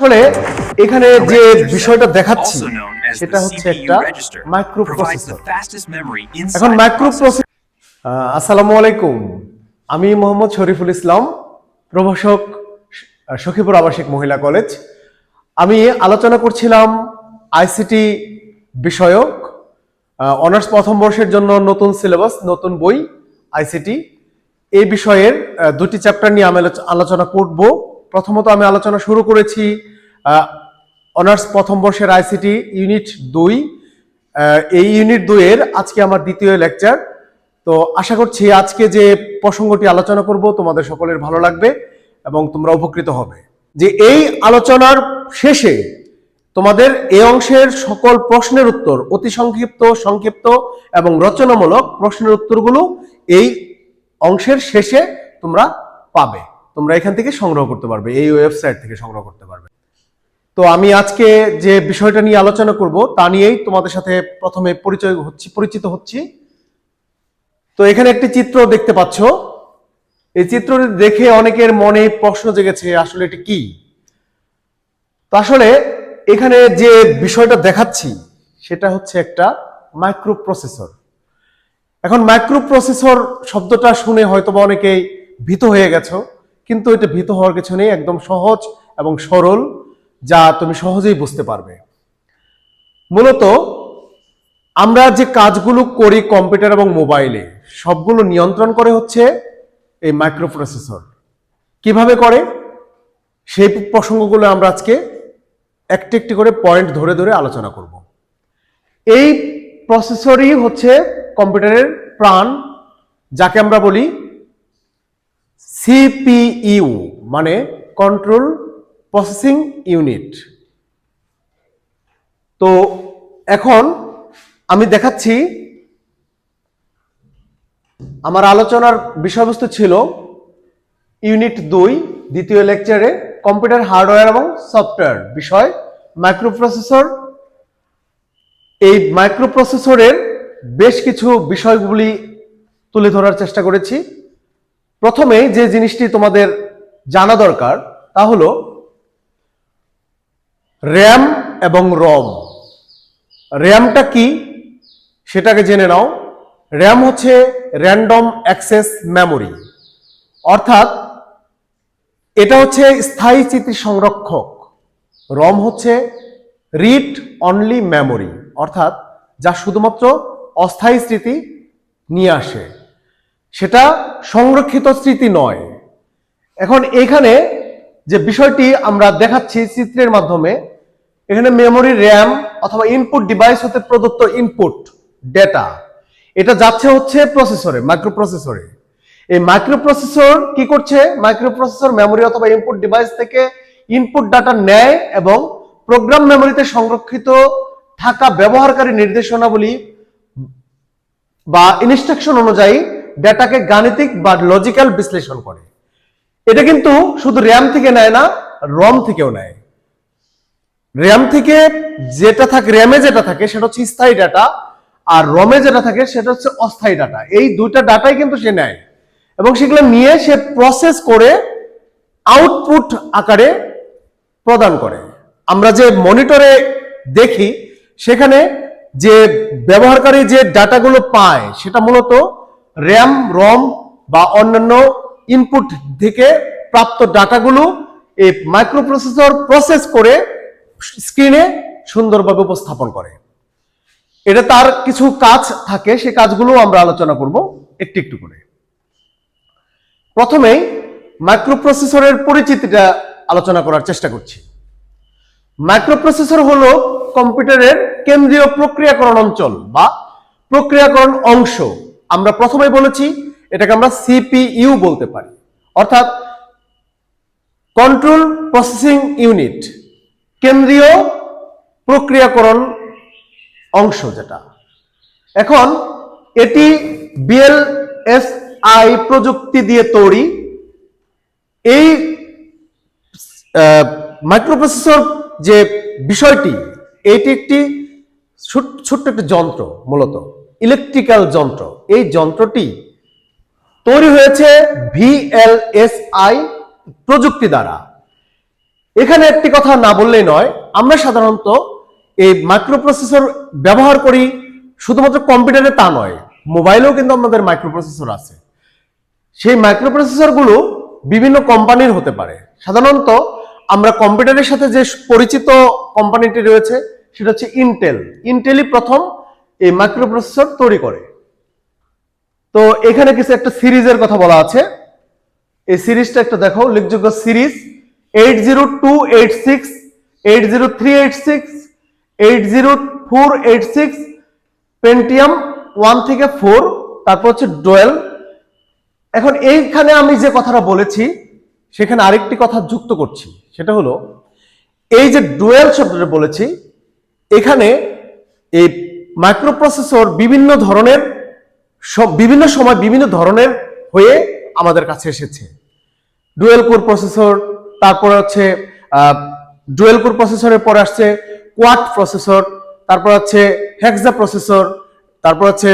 আসলে এখানে যে বিষয়টা দেখাচ্ছি সেটা হচ্ছে একটা মাইক্রোপ্রসেসর এখন মাইক্রোপ্রসেসর আসসালামু আলাইকুম। আমি মোহাম্মদ শরীফুল ইসলাম প্রভাষক সখীপুর আবাসিক মহিলা কলেজ। আমি আলোচনা করছিলাম আইসিটি বিষয়ক অনার্স প্রথম বর্ষের জন্য নতুন সিলেবাস নতুন বই আইসিটি। এই বিষয়ের দুটি চ্যাপ্টার নিয়ে আমি আলোচ- আলোচনা করব। প্রথমত আমি আলোচনা শুরু করেছি অনার্স প্রথম বর্ষের আইসিটি ইউনিট দুই। এই ইউনিট দুইয়ের আজকে আমার দ্বিতীয় লেকচার। তো আশা করছি আজকে যে প্রসঙ্গটি আলোচনা করব তোমাদের সকলের ভালো লাগবে এবং তোমরা উপকৃত হবে। যে এই আলোচনার শেষে তোমাদের এই অংশের সকল প্রশ্নের উত্তর, অতি সংক্ষিপ্ত সংক্ষিপ্ত এবং রচনামূলক প্রশ্নের উত্তরগুলো এই অংশের শেষে তোমরা পাবে। তোমরা এখান থেকে সংগ্রহ করতে পারবে, এই ওয়েবসাইট থেকে সংগ্রহ করতে পারবে। তো আমি আজকে যে বিষয়টা নিয়ে আলোচনা করব, তা নিয়েই তোমাদের সাথে প্রথমে পরিচয় হচ্ছি, পরিচিত হচ্ছি। তো এখানে একটি চিত্র দেখতে পাচ্ছ। এই চিত্রটি দেখে অনেকের মনে প্রশ্ন জেগেছে, আসলে এটি কি? তো আসলে এখানে যে বিষয়টা দেখাচ্ছি, সেটা হচ্ছে একটা মাইক্রো প্রসেসর এখন মাইক্রো প্রসেসর শব্দটা শুনে হয়তোবা অনেকেই ভীত হয়ে গেছো। কিন্তু এটা ভীত হওয়ার কিছু নেই, একদম সহজ এবং সরল, যা তুমি সহজেই বুঝতে পারবে। মূলত, আমরা যে কাজগুলো করি কম্পিউটার এবং মোবাইলে, সবগুলো নিয়ন্ত্রণ করে হচ্ছে এই মাইক্রো প্রসেসর কীভাবে করে? সেই প্রসঙ্গগুলো আমরা আজকে একটি একটি করে পয়েন্ট ধরে ধরে আলোচনা করব। এই প্রসেসরই হচ্ছে কম্পিউটারের প্রাণ, যাকে আমরা বলি সিপিইউ মানে কন্ট্রোল প্রসেসিং ইউনিট তো এখন আমি দেখাচ্ছি, আমার আলোচনার বিষয়বস্তু ছিল ইউনিট দুই, দ্বিতীয় লেকচারে কম্পিউটার হার্ডওয়্যার এবং সফটওয়্যার বিষয় মাইক্রোপ্রসেসর এই মাইক্রোপ্রসেসরের বেশ কিছু বিষয়গুলি তুলে ধরার চেষ্টা করেছি। প্রথমে যে জিনিসটি তোমাদের জানা দরকার, তা হলো র্যাম এবং রম। র্যামটা কি? সেটাকে জেনে নাও। র্যাম হচ্ছে র্যান্ডম অ্যাক্সেস মেমোরি। অর্থাৎ এটা হচ্ছে স্থায়ী স্মৃতি সংরক্ষক। রম হচ্ছে রিড অনলি মেমোরি, অর্থাৎ যা শুধুমাত্র অস্থায়ী স্মৃতি নিয়ে আসে। সেটা সংরক্ষিত স্মৃতি নয়। এখন এখানে যে বিষয়টি আমরা দেখাচ্ছি চিত্রের মাধ্যমে, এখানে মেমোরি র্যাম অথবা ইনপুট ডিভাইস হতে প্রদত্ত ইনপুট ডেটা এটা যাচ্ছে হচ্ছে প্রসেসরে মাইক্রো প্রসেসরে এই মাইক্রো প্রসেসর কি করছে? মাইক্রো প্রসেসর মেমোরি অথবা ইনপুট ডিভাইস থেকে ইনপুট ডাটা নেয় এবং প্রোগ্রাম মেমোরিতে সংরক্ষিত থাকা ব্যবহারকারী নির্দেশনাবলী বা ইনস্ট্রাকশন অনুযায়ী ডেটাকে গাণিতিক বা লজিক্যাল বিশ্লেষণ করে। এটা কিন্তু শুধু র্যাম থেকে নেয় না রম থেকেও নেয়। র্যাম থেকে যেটা থাকে র্যামে যেটা থাকে, সেটা হচ্ছে স্থায়ী ডাটা আর রমে যেটা থাকে, সেটা হচ্ছে অস্থায়ী ডাটা এই দুইটা ডাটাই কিন্তু সে নেয়। এবং সেগুলো নিয়ে সে প্রসেস করে আউটপুট আকারে প্রদান করে। আমরা যে মনিটরে দেখি, সেখানে যে ব্যবহারকারী যে ডাটাগুলো পায়, সেটা মূলত র্যাম রম বা অন্যান্য ইনপুট থেকে প্রাপ্ত ডাটাগুলো এই মাইক্রোপ্রসেসর প্রসেস করে স্ক্রিনে সুন্দরভাবে উপস্থাপন করে। এটা তার কিছু কাজ থাকে সেই কাজগুলো আমরা আলোচনা করব একটু একটু করে। প্রথমেই মাইক্রোপ্রসেসরের পরিচিতিটা আলোচনা করার চেষ্টা করছি। মাইক্রোপ্রসেসর হলো কম্পিউটারের কেন্দ্রীয় প্রক্রিয়াকরণ অঞ্চল বা প্রক্রিয়াকরণ অংশ। আমরা প্রথমে বলেছি, এটাকে আমরা সিপিইউ বলতে পারি। অর্থাৎ কন্ট্রোল প্রসেসিং ইউনিট কেন্দ্রীয় প্রক্রিয়াকরণ অংশ যেটা। এখন এটি বিএলএসআই প্রযুক্তি দিয়ে তৈরি। এই মাইক্রোপ্রসেসর যে বিষয়টি, এটি একটি ছোট- ছোট্ট একটি যন্ত্র মূলত। ইলেকট্রিক্যাল যন্ত্র। এই যন্ত্রটি তৈরি হয়েছে ভিএলএসআই প্রযুক্তি দ্বারা। এখানে একটি কথা না বললেই নয়, আমরা সাধারণত এই মাইক্রোপ্রসেসর ব্যবহার করি শুধুমাত্র কম্পিউটারে তা নয়, মোবাইলেও কিন্তু আমাদের মাইক্রোপ্রসেসর আছে। সেই মাইক্রোপ্রসেসরগুলো বিভিন্ন কোম্পানির হতে পারে। সাধারণত আমরা কম্পিউটারের সাথে যে পরিচিত কোম্পানিটি রয়েছে, সেটা হচ্ছে ইন্টেল ইন্টেলই প্রথম এই মাইক্রোপ্রসেসর তৈরি করে। তো এখানে কিছু একটা সিরিজের কথা বলা আছে। এই সিরিজটা একটা দেখো উল্লেখযোগ্য series. Eight zero two eight six eight zero three eight six eight zero four eight six Pentium one থেকে ফোর তারপর হচ্ছে ডোয়েল এখন এইখানে আমি যে কথাটা বলেছি, সেখানে আরেকটি কথা যুক্ত করছি। সেটা হলো, এই যে ডুয়েল শব্দটা বলেছি, এখানে এই মাইক্রোপ্রসেসর বিভিন্ন ধরনের বিভিন্ন সময় বিভিন্ন ধরনের হয়ে আমাদের কাছে এসেছে। ডুয়েল কোর প্রসেসর, তারপরে হচ্ছে ডুয়েল কোর প্রসেসরের পরে আসছে কোয়াট প্রসেসর, তারপর হচ্ছে হেক্সা প্রসেসর, তারপর হচ্ছে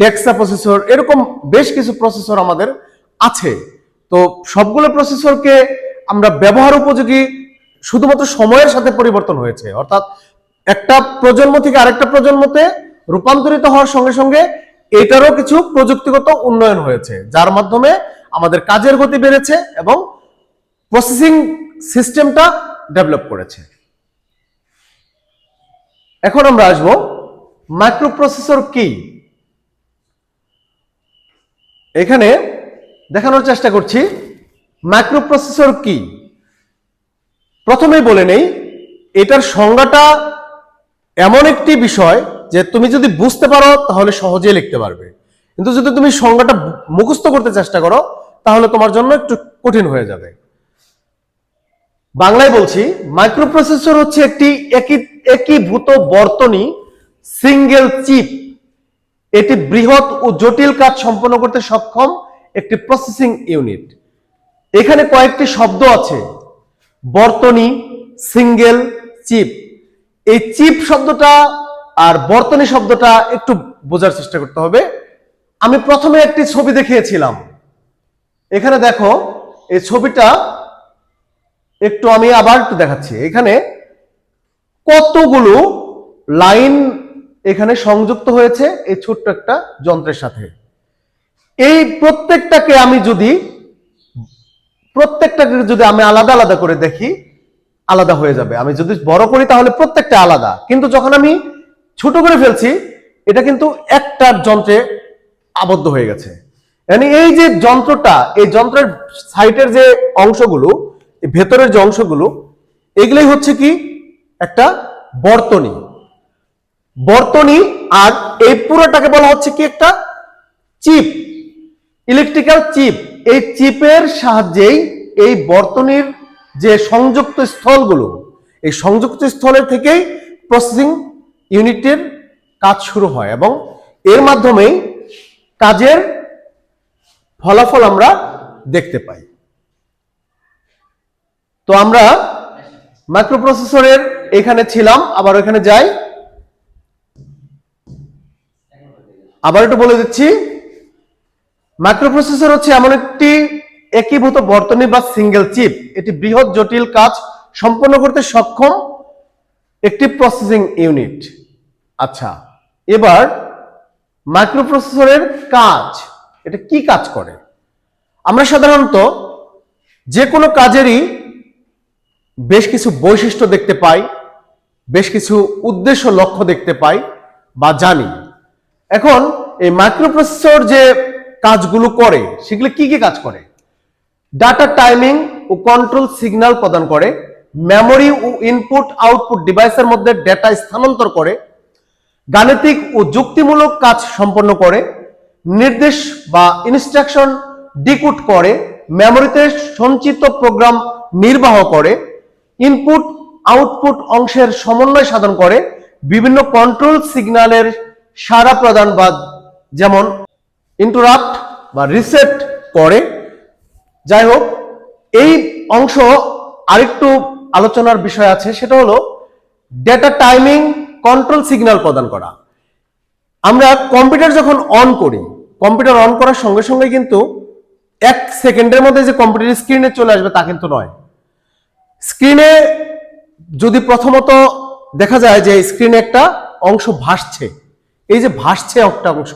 ডেক্সা প্রসেসর, এরকম বেশ কিছু প্রসেসর আমাদের আছে। তো সবগুলো প্রসেসরকে আমরা ব্যবহার উপযোগী শুধুমাত্র সময়ের সাথে পরিবর্তন হয়েছে। অর্থাৎ একটা প্রজন্ম থেকে আরেকটা প্রজন্মতে রূপান্তরিত হওয়ার সঙ্গে সঙ্গে এটারও কিছু প্রযুক্তিগত উন্নয়ন হয়েছে, যার মাধ্যমে আমাদের কাজের গতি বেড়েছে এবং প্রসেসিং সিস্টেমটা ডেভেলপ করেছে। এখন আমরা আসব মাইক্রোপ্রসেসর কি? এখানে দেখানোর চেষ্টা করছি মাইক্রোপ্রসেসর কি। প্রথমেই বলে নেই, এটার সংজ্ঞাটা এমন একটি বিষয় যে তুমি যদি বুঝতে পারো, তাহলে সহজেই লিখতে পারবে। কিন্তু যদি তুমি সংজ্ঞাটা মুখস্থ করতে চেষ্টা করো, তাহলে তোমার জন্য একটু কঠিন হয়ে যাবে। বাংলায় বলছি, মাইক্রোপ্রসেসর হচ্ছে একটি একীভূত বর্তনী, সিঙ্গেল চিপ। এটি বৃহৎ ও জটিল কাজ সম্পন্ন করতে সক্ষম একটি প্রসেসিং ইউনিট। এখানে কয়েকটি শব্দ আছে। বর্তনী, সিঙ্গেল, চিপ। এই চিপ শব্দটা আর বর্তনী শব্দটা একটু বোঝার চেষ্টা করতে হবে। আমি প্রথমে একটি ছবি দেখিয়েছিলাম। এখানে দেখো, এই ছবিটা একটু আমি আবার একটু দেখাচ্ছি। এখানে কতগুলো লাইন এখানে সংযুক্ত হয়েছে এই ছোট্ট একটা যন্ত্রের সাথে। এই প্রত্যেকটাকে আমি যদি, প্রত্যেকটাকে যদি আমি আলাদা আলাদা করে দেখি আলাদা হয়ে যাবে। আমি যদি বড় করি তাহলে প্রত্যেকটা আলাদা। কিন্তু যখন আমি ছোট করে ফেলছি, এটা কিন্তু একটা যন্ত্রে আবদ্ধ হয়ে গেছে। মানে এই যে যন্ত্রটা, এই যন্ত্রের সাইটের যে অংশগুলো ভেতরের যে অংশগুলো, এগুলোই হচ্ছে কি? একটা বর্তনী। বর্তনী আর এই পুরোটাকে বলা হচ্ছে কি একটা? চিপ। Electrical chip. এই চিপের সাহায্যেই এই বর্তনীর যে সংযুক্ত স্থলগুলো, এই সংযুক্ত স্থলের থেকেই প্রসেসিং ইউনিটের কাজ শুরু হয় এবং এর মাধ্যমেই কাজের ফলাফল আমরা দেখতে পাই। তো আমরা মাইক্রোপ্রসেসরের এখানে ছিলাম, আবার এখানে যাই। আবার একটু বলে দিচ্ছি মাইক্রোপ্রসেসর হচ্ছে এমন একটি একীভূত বর্তনী বা সিঙ্গেল চিপ এটি বৃহৎ জটিল কাজ, সম্পন্ন করতে সক্ষম একটি প্রসেসিং ইউনিট আচ্ছা এবার মাইক্রোপ্রসেসরের কাজ, এটা কি কাজ করে? আমরা সাধারণত যে কোনো কাজেরই বেশ কিছু বৈশিষ্ট্য দেখতে পাই, বেশ কিছু উদ্দেশ্য লক্ষ্য দেখতে পাই বা জানি। এখন এই মাইক্রোপ্রসেসর যে কাজগুলো করে, সেগুলো কি কি কাজ করে? ডাটা টাইমিং ও কন্ট্রোল সিগন্যাল প্রদান করে মেমোরি ও ইনপুট আউটপুট ডিভাইসের মধ্যে ডেটা স্থানান্তর করে, গাণিতিক ও যুক্তিমূলক কাজ সম্পন্ন করে, নির্দেশ বা ইনস্ট্রাকশন ডিকুট করে মেমোরিতে সঞ্চিত প্রোগ্রাম নির্বাহ করে ইনপুট আউটপুট অংশের সমন্বয় সাধন করে, বিভিন্ন কন্ট্রোল সিগন্যালের সারা প্রদান বা যেমন ইন্টারাপ্ট বা রিসেট যাই হোক এই অংশ আরেকটু আলোচনার বিষয় আছে, সেটা হলো ডেটা টাইমিং কন্ট্রোল সিগন্যাল প্রদান করা। আমরা কম্পিউটার যখন অন করি কম্পিউটার অন করার সঙ্গে সঙ্গে কিন্তু এক সেকেন্ডের মধ্যে যে কম্পিউটার স্ক্রিনে চলে আসবে তা কিন্তু নয়। স্ক্রিনে যদি প্রথমত দেখা যায় যে স্ক্রিনে একটা অংশ ভাসছে, এই যে ভাসছে একটা অংশ,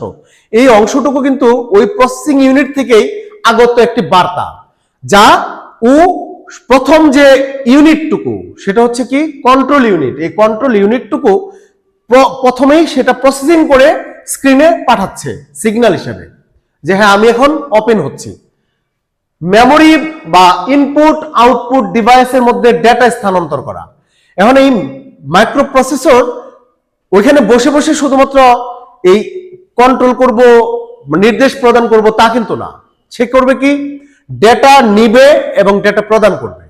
এই অংশটুকু কিন্তু ওই প্রসেসিং ইউনিট থেকেই আগত একটি বার্তা। যা ও প্রথম যে ইউনিটটুকু, সেটা হচ্ছে কি? কন্ট্রোল ইউনিট এই কন্ট্রোল ইউনিটটুকু প্রথমেই সেটা প্রসেসিং করে স্ক্রিনে পাঠাচ্ছে সিগন্যাল হিসেবে। যে হ্যাঁ আমি এখন ওপেন হচ্ছি। মেমোরি বা ইনপুট আউটপুট ডিভাইসের মধ্যে ডেটা স্থানান্তর করা। এখন এই মাইক্রো প্রসেসর ওইখানে বসে বসে শুধুমাত্র এই কন্ট্রোল করব, নির্দেশ প্রদান করব তা কিন্তু না। সে করবে কি? ডেটা নিবে এবং ডেটা প্রদান করবে।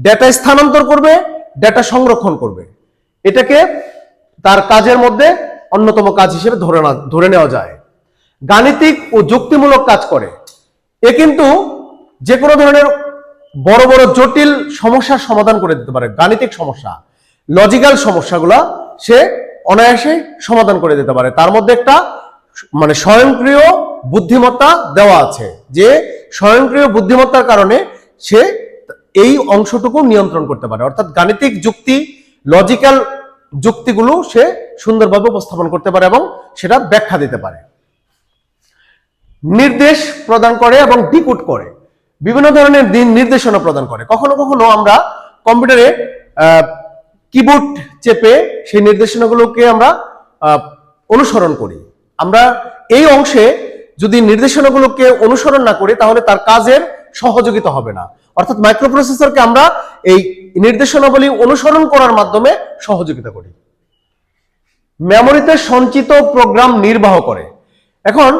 ডেটা স্থানান্তর করবে ডেটা সংরক্ষণ করবে। এটাকে তার কাজের মধ্যে অন্যতম কাজ হিসেবে ধরে না, ধরে নেওয়া যায়। গাণিতিক ও যুক্তিমূলক কাজ করে। এ কিন্তু যে কোনো ধরনের বড় বড় জটিল সমস্যার সমাধান করে দিতে পারে। গাণিতিক সমস্যা লজিক্যাল সমস্যাগুলা সে অনায়াসে সমাধান করে দিতে পারে। তার মধ্যে একটা মানে স্বয়ংক্রিয় বুদ্ধিমত্তা দেওয়া আছে, যে স্বয়ংক্রিয় বুদ্ধিমত্তার কারণে সে এই অংশটুকু নিয়ন্ত্রণ করতে পারে। অর্থাৎ গাণিতিক যুক্তি, লজিক্যাল যুক্তিগুলো সে সুন্দরভাবে উপস্থাপন করতে পারে এবং সেটা ব্যাখ্যা দিতে পারে। নির্দেশ প্রদান করে এবং ডিকোড করে। বিভিন্ন ধরনের দিন নির্দেশনা প্রদান করে। কখনো কখনো আমরা কম্পিউটারে কিবোর্ড চেপে সেই নির্দেশনাগুলোকে আমরা অনুসরণ করি। আমরা এই অংশে যদি নির্দেশনাগুলোকে অনুসরণ না করি, তাহলে তার কাজের সহযোগিতা হবে না। অর্থাৎ মাইক্রোপ্রসেসরকে আমরা এই নির্দেশনাবলী অনুসরণ করার মাধ্যমে সহযোগিতা করি। মেমোরিতে সঞ্চিত প্রোগ্রাম নির্বাহ করে। এখন,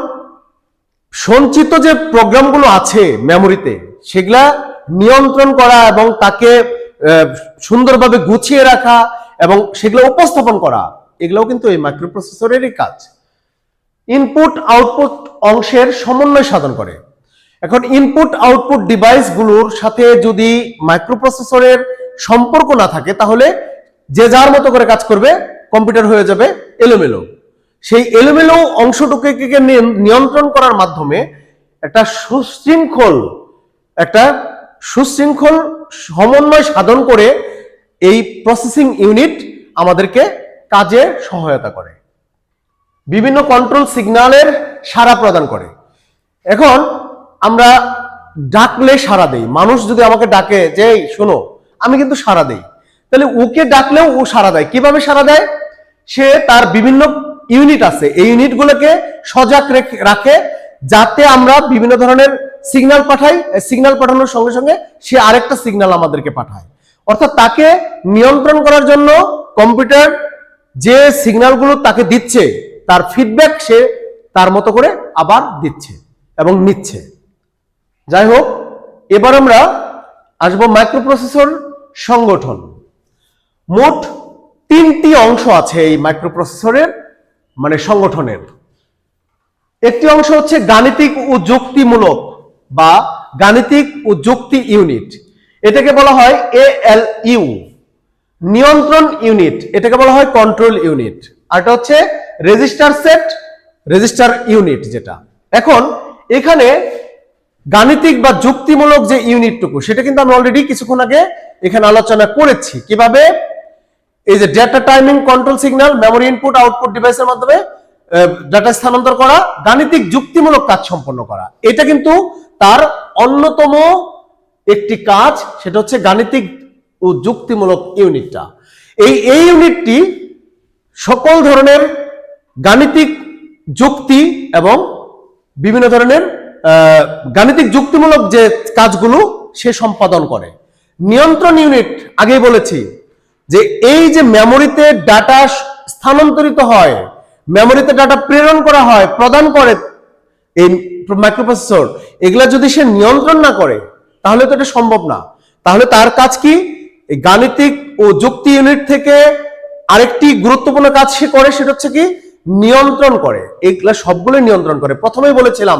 সঞ্চিত যে প্রোগ্রামগুলো আছে মেমোরিতে, সেগুলা নিয়ন্ত্রণ করা এবং তাকে সুন্দরভাবে গুছিয়ে রাখা এবং সেগুলো উপস্থাপন করা, এগুলোও কিন্তু এই মাইক্রোপ্রসেসরেরই কাজ। ইনপুট আউটপুট অংশের সমন্বয় সাধন করে। এখন ইনপুট আউটপুট ডিভাইসগুলোর সাথে যদি মাইক্রোপ্রসেসরের সম্পর্ক না থাকে, তাহলে যে যার মতো করে কাজ করবে কম্পিউটার হয়ে যাবে এলোমেলো। সেই এলোমেলো অংশটুকুকে নিয়- নিয়ন্ত্রণ করার মাধ্যমে একটা সুশৃঙ্খল একটা সুশৃঙ্খল সমন্বয় সাধন করে এই প্রসেসিং ইউনিট আমাদেরকে কাজে সহায়তা করে। বিভিন্ন কন্ট্রোল সিগনালের সাড়া প্রদান করে। এখন আমরা ডাকলে সাড়া দেই। মানুষ যদি আমাকে ডাকে যে শোনো, আমি কিন্তু সাড়া দেই। তাহলে ওকে ডাকলেও ও সাড়া দেয়। কীভাবে সাড়া দেয়? সে তার বিভিন্ন ইউনিট আছে। এই ইউনিটগুলোকে সজাগ রেখে- যাতে আমরা বিভিন্ন ধরনের সিগনাল পাঠাই। সিগনাল পাঠানোর সঙ্গে সঙ্গে সে আরেকটা সিগন্যাল আমাদেরকে পাঠায়। অর্থাৎ তাকে নিয়ন্ত্রণ করার জন্য কম্পিউটার যে সিগনালগুলো তাকে দিচ্ছে তার ফিডব্যাক সে তার মতো করে আবার দিচ্ছে এবং নিচ্ছে। যাই হোক, এবার আমরা আসব মাইক্রোপ্রসেসর সংগঠন। মোট তিনটি অংশ আছে এই মাইক্রোপ্রসেসরের মানে সংগঠনের। একটি অংশ হচ্ছে গাণিতিক ও যুক্তিমূলক বা গাণিতিক ও যুক্তি ইউনিট। এটাকে বলা হয় এ এল ইউ নিয়ন্ত্রণ ইউনিট। এটাকে বলা হয় কন্ট্রোল ইউনিট। আর এটা হচ্ছে রেজিস্টার সেট, রেজিস্টার ইউনিট যেটা। এখন এখানে গাণিতিক বা যুক্তিমূলক যে ইউনিটটুকু, সেটা কিন্তু আমি অলরেডি কিছুক্ষণ আগে এখানে আলোচনা করেছি। কীভাবে? এই যে data timing control signal memory input output ডিভাইসের মাধ্যমে ডেটা স্থানান্তর করা, গাণিতিক যুক্তিমূলক কাজ সম্পন্ন করা। এটা কিন্তু তার অন্যতম একটি কাজ, সেটা হচ্ছে গাণিতিক ও যুক্তিমূলক ইউনিটটা। এই এই ইউনিটটি সকল ধরনের গাণিতিক যুক্তি এবং বিভিন্ন ধরনের গাণিতিক যুক্তিমূলক যে কাজগুলো সে সম্পাদন করে। নিয়ন্ত্রণ ইউনিট, আগেই বলেছি, যে এই যে মেমোরিতে ডাটা স্থানান্তরিত হয়, মেমোরিতে ডাটা প্রেরণ করা হয়, প্রদান করে এই মাইক্রোপ্রসেসর, এগুলা যদি সে নিয়ন্ত্রণ না করে, তাহলে তো এটা সম্ভব না। তাহলে তার কাজ কি? গাণিতিক ও যুক্তি ইউনিট থেকে আরেকটি গুরুত্বপূর্ণ কাজ সে করে, সেটা হচ্ছে কি? নিয়ন্ত্রণ করে, এইগুলা সবগুলো নিয়ন্ত্রণ করে। প্রথমেই বলেছিলাম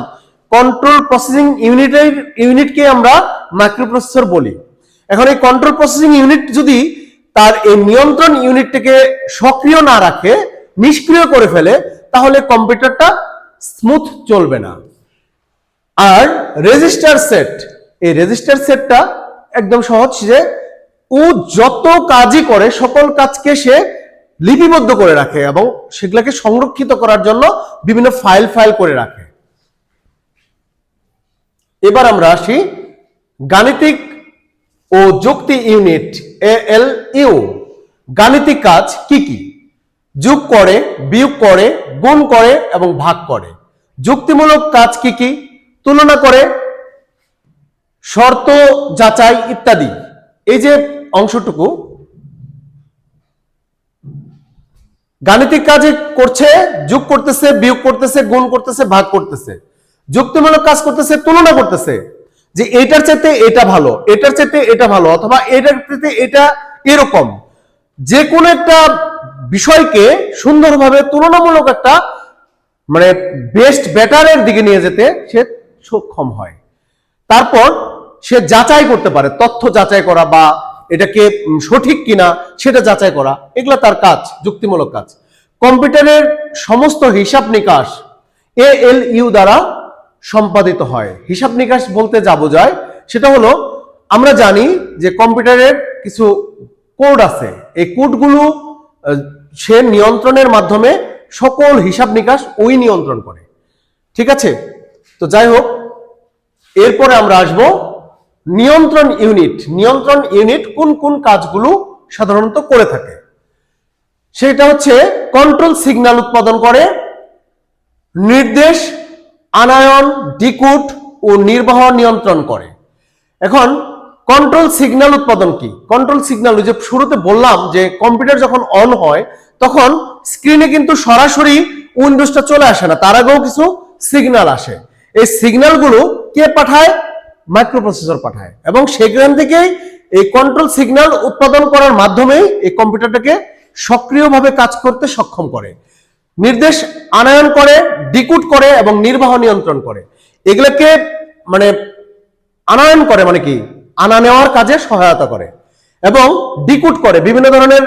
কন্ট্রোল প্রসেসিং ইউনিটের ইউনিটকে আমরা মাইক্রোপ্রসেসর বলি। এখন এই কন্ট্রোল প্রসেসিং ইউনিট যদি তার এই নিয়ন্ত্রণ ইউনিটটাকে সক্রিয় না রাখে, নিষ্ক্রিয় করে ফেলে, তাহলে কম্পিউটারটা স্মুথ চলবে না। আর রেজিস্টার সেট এই রেজিস্টার সেটটা একদম সহজ যে ও যত কাজই করে, সকল কাজকে সে লিপিবদ্ধ করে রাখে এবং সেগুলোকে সংরক্ষিত করার জন্য বিভিন্ন ফাইল ফাইল করে রাখে। এবার আমরা আসি গাণিতিক ও যুক্তি ইউনিট এ এল ইউ গাণিতিক কাজ কি কি? যোগ করে, বিয়োগ করে, গুণ করে এবং ভাগ করে। যুক্তিমূলক কাজ কি কি? তুলনা করে, শর্ত যাচাই ইত্যাদি। এই যে অংশটুকু গাণিতিক কাজে করছে, যোগ করতেছে, বিয়োগ করতেছে, গুণ করতেছে, ভাগ করতেছে। যুক্তিমূলক কাজ করতেছে, তুলনা করতেছে। যে এটার চাইতে এটা ভালো, এটার চাইতে এটা ভালো, অথবা এটার চাইতে এটা এরকম। যে কোনো একটা বিষয়কে সুন্দরভাবে তুলনামূলক একটা মানে বেস্ট বেটারের দিকে নিয়ে যেতে সে সক্ষম হয়। তারপর সে যাচাই করতে পারে, তথ্য যাচাই করা বা এটাকে সঠিক কিনা সেটা যাচাই করা, এগুলো তার কাজ, যুক্তিমূলক কাজ। কম্পিউটারের সমস্ত হিসাব নিকাশ এ এল ইউ দ্বারা সম্পাদিত হয়। হিসাব নিকাশ বলতে যা বোঝায় সেটা হলো, আমরা জানি যে কম্পিউটারের কিছু কোড আছে। এই কোডগুলো সে নিয়ন্ত্রণের মাধ্যমে সকল হিসাব নিকাশ ওই নিয়ন্ত্রণ করে। ঠিক আছে? তো যাই হোক, এরপরে আমরা আসব নিয়ন্ত্রণ ইউনিট নিয়ন্ত্রণ ইউনিট কোন কোন কাজগুলো সাধারণত করে থাকে? সেটা হচ্ছে কন্ট্রোল সিগন্যাল উৎপাদন করে, নির্দেশ, আনায়ন ডিকুট ও নির্বাহ নিয়ন্ত্রণ করে। এখন কন্ট্রোল সিগন্যাল উৎপাদন কি? কন্ট্রোল সিগন্যাল যে শুরুতে বললাম যে কম্পিউটার যখন অন হয়, তখন স্ক্রিনে কিন্তু সরাসরি উইন্ডোজটা চলে আসে না, তার আগেও কিছু সিগন্যাল আসে। এই সিগন্যালগুলো কে পাঠায়? মাইক্রোপ্রসেসর পাঠায়। এবং সেখান থেকেই এই কন্ট্রোল সিগন্যাল উৎপাদন করার মাধ্যমেই এই কম্পিউটারটাকে সক্রিয়ভাবে কাজ করতে সক্ষম করে। নির্দেশ আনয়ন করে, ডিকুট করে এবং নির্বাহ নিয়ন্ত্রণ করে। এগুলোকে মানে আনয়ন করে মানে কি? আনা নেওয়ার কাজে সহায়তা করে এবং ডিকুট করে। বিভিন্ন ধরনের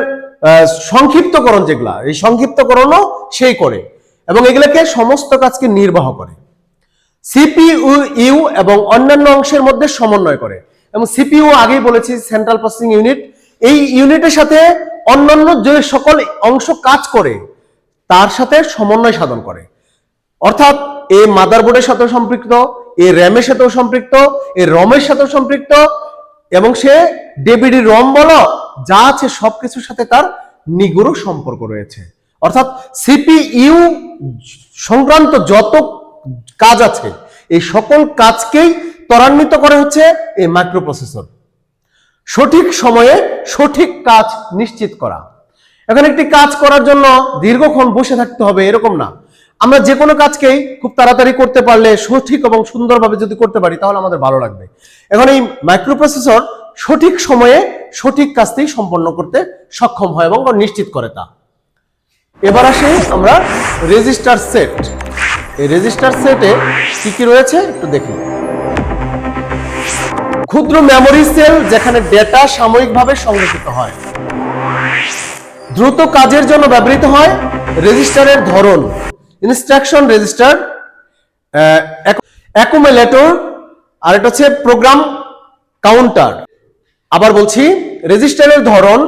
সংক্ষিপ্তকরণ যেগুলা, এই সংক্ষিপ্তকরণও সেই করে এবং এগুলোকে সমস্ত কাজকে নির্বাহ করে। সিপিইউ ইউ এবং অন্যান্য অংশের মধ্যে সমন্বয় করে। এবং সিপিইউ আগেই বলেছি সেন্ট্রাল প্রসেসিং ইউনিট এই ইউনিটের সাথে অন্যান্য যে সকল অংশ কাজ করে, তার সাথে সমন্বয় সাধন করে। অর্থাৎ এই মাদারবোর্ডের সাথেও সম্পৃক্ত এই র্যামের সাথেও সম্পৃক্ত, এ রমের সাথেও সম্পৃক্ত, এবং সে ডেবিডি রম বলো, যা আছে সবকিছুর সাথে তার নিগুড় সম্পর্ক রয়েছে। অর্থাৎ সিপিইউ সংক্রান্ত যত কাজ আছে। এই সকল কাজকেই ত্বরান্বিত করে হচ্ছে এই মাইক্রোপ্রসেসর সঠিক সময়ে সঠিক কাজ নিশ্চিত করা। এখন একটি কাজ করার জন্য দীর্ঘক্ষণ বসে থাকতে হবে এরকম না। আমরা যে কোনো কাজকেই খুব তাড়াতাড়ি করতে পারলে সঠিক এবং সুন্দরভাবে যদি করতে পারি তাহলে আমাদের ভালো লাগবে। এখন এই মাইক্রোপ্রসেসর সঠিক সময়ে সঠিক কাজটি সম্পন্ন করতে সক্ষম হয় এবং নিশ্চিত করে তা। এবার আসি আমরা রেজিস্টার সেট। এই রেজিস্টার সেটে কি কি রয়েছে একটু দেখি ক্ষুদ্র মেমোরি সেল যেখানে ডেটা সাময়িকভাবে সংরক্ষিত হয়। দ্রুত কাজের জন্য ব্যবহৃত হয় রেজিস্টারের ধরন। ইনস্ট্রাকশন রেজিস্টার অ্যাকুমুলেটর আর এটা হচ্ছে প্রোগ্রাম কাউন্টার আবার বলছি রেজিস্টারের ধরন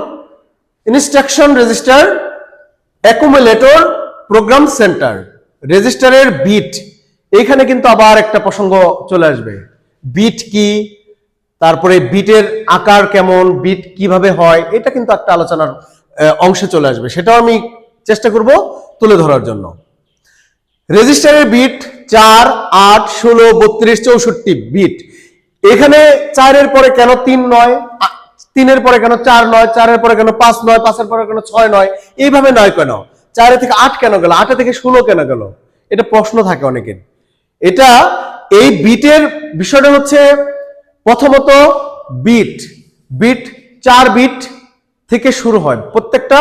instruction register accumulator program centre রেজিস্টারের বিট। এইখানে কিন্তু আবার একটা প্রসঙ্গ চলে আসবে। বিট কি? তারপরে বিটের আকার কেমন? বিট কীভাবে হয়? এটা কিন্তু একটা আলোচনার অংশে চলে আসবে। সেটাও আমি চেষ্টা করব তুলে ধরার জন্য। রেজিস্টারের বিট চার, আট, ষোলো, বত্রিশ, চৌষট্টি বিট। এখানে চারের পরে কেন তিন নয়? তিনের পরে কেন চার নয়? চারের পরে কেন পাঁচ নয়? পাঁচের পরে কেন ছয় নয়? এইভাবে নয় কেন? চারে থেকে আট কেন গেল? আটে থেকে ষোলো কেন গেল? এটা প্রশ্ন থাকে অনেকের এটা এই বিটের বিষয়টা হচ্ছে প্রথমত বিট বিট চার বিট থেকে শুরু হয়। প্রত্যেকটা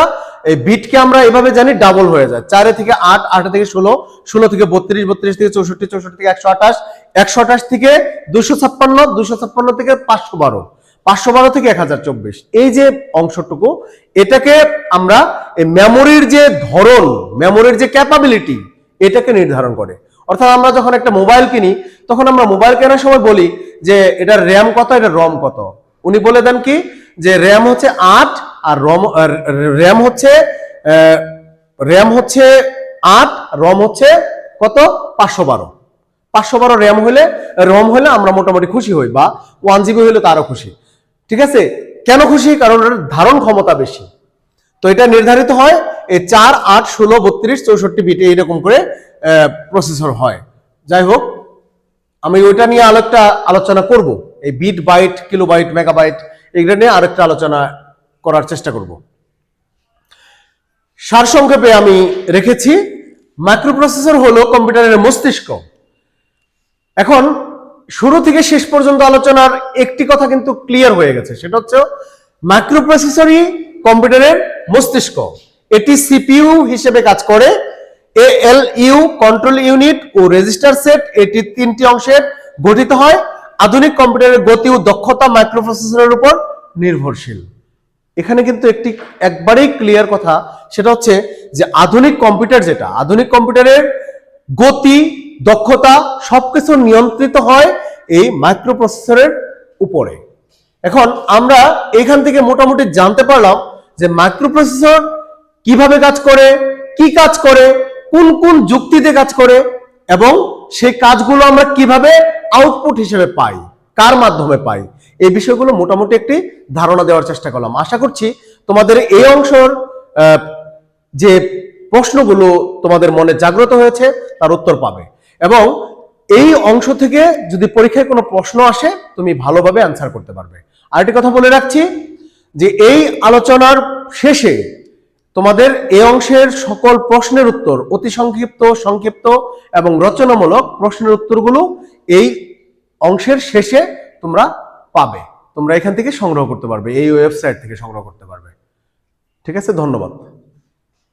এই বিটকে আমরা এভাবে জানি ডাবল হয়ে যায়। চারে থেকে আট আট থেকে ষোলো ষোলো থেকে বত্রিশ বত্রিশ থেকে চৌষট্টি চৌষট্টি থেকে একশো আঠাশ একশো আঠাশ থেকে দুশো ছাপ্পান্ন দুশো ছাপ্পান্ন থেকে পাঁচশো বারো। পাঁচশো বারো থেকে এক হাজার চব্বিশ। এই যে অংশটুকু, এটাকে আমরা এই মেমোরির যে ধরন মেমোরির যে ক্যাপাবিলিটি এটাকে নির্ধারণ করে। অর্থাৎ আমরা যখন একটা মোবাইল কিনি, তখন আমরা মোবাইল কেনার সময় বলি যে, এটার র্যাম কত? এটা রম কত? উনি বলে দেন কি? যে র্যাম হচ্ছে আট আর রম র্যাম হচ্ছে র্যাম হচ্ছে আট রম হচ্ছে কত? পাঁচশো বারো। পাঁচশো বারো র্যাম হলে রম হলে আমরা মোটামুটি খুশি হই বা ওয়ান জিবি হলে তারও খুশি। ঠিক আছে? কেন খুশি? কারণ ধারণ ক্ষমতা বেশি। তো এটা নির্ধারিত হয়, এই চার, আট, ষোলো, বত্রিশ, চৌষট্টি বিটে এইরকম করে প্রসেসর হয়। যাই হোক, আমি ওইটা নিয়ে আরেকটা আলোচনা করব। এই bit byte kilobyte megabyte এগুলো নিয়ে আরেকটা আলোচনা করার চেষ্টা করব। সারসংক্ষেপে আমি রেখেছি মাইক্রোপ্রসেসর হলো কম্পিউটারের মস্তিষ্ক। এখন শুরু থেকে শেষ পর্যন্ত আলোচনার একটি কথা কিন্তু ক্লিয়ার হয়ে গেছে। সেটা হচ্ছে মাইক্রোপ্রসেসরই কম্পিউটারের মস্তিষ্ক। এটি সিপিইউ হিসেবে কাজ করে এল ইউ কন্ট্রোল ইউনিট ও রেজিস্টার সেট এটি তিনটি অংশের গঠিত হয়। আধুনিক কম্পিউটারের গতি ও দক্ষতা মাইক্রোপ্রসেসরের উপর নির্ভরশীল। এখানে কিন্তু একটি একবারেই ক্লিয়ার কথা, সেটা হচ্ছে যে আধুনিক কম্পিউটার যেটা, আধুনিক কম্পিউটারের গতি দক্ষতা সবকিছু নিয়ন্ত্রিত হয় এই মাইক্রোপ্রসেসরের উপরে। এখন আমরা এখান থেকে মোটামুটি জানতে পারলাম যে মাইক্রোপ্রসেসর কীভাবে কাজ করে, কি কাজ করে, কোন কোন যুক্তিতে কাজ করে, এবং সেই কাজগুলো আমরা কীভাবে আউটপুট হিসেবে পাই, কার মাধ্যমে পাই, এই বিষয়গুলো মোটামুটি একটি ধারণা দেওয়ার চেষ্টা করলাম। আশা করছি তোমাদের এই অংশর যে প্রশ্নগুলো তোমাদের মনে জাগ্রত হয়েছে, তার উত্তর পাবে। এবং এই অংশ থেকে যদি পরীক্ষায় কোনো প্রশ্ন আসে, তুমি ভালোভাবে অ্যান্সার করতে পারবে। আরেকটি কথা বলে রাখছি যে এই আলোচনার শেষে তোমাদের এই অংশের সকল প্রশ্নের উত্তর, অতি সংক্ষিপ্ত সংক্ষিপ্ত এবং রচনামূলক প্রশ্নের উত্তরগুলো এই অংশের শেষে তোমরা পাবে। তোমরা এখান থেকে সংগ্রহ করতে পারবে, এই ওয়েবসাইট থেকে সংগ্রহ করতে পারবে। ঠিক আছে? ধন্যবাদ।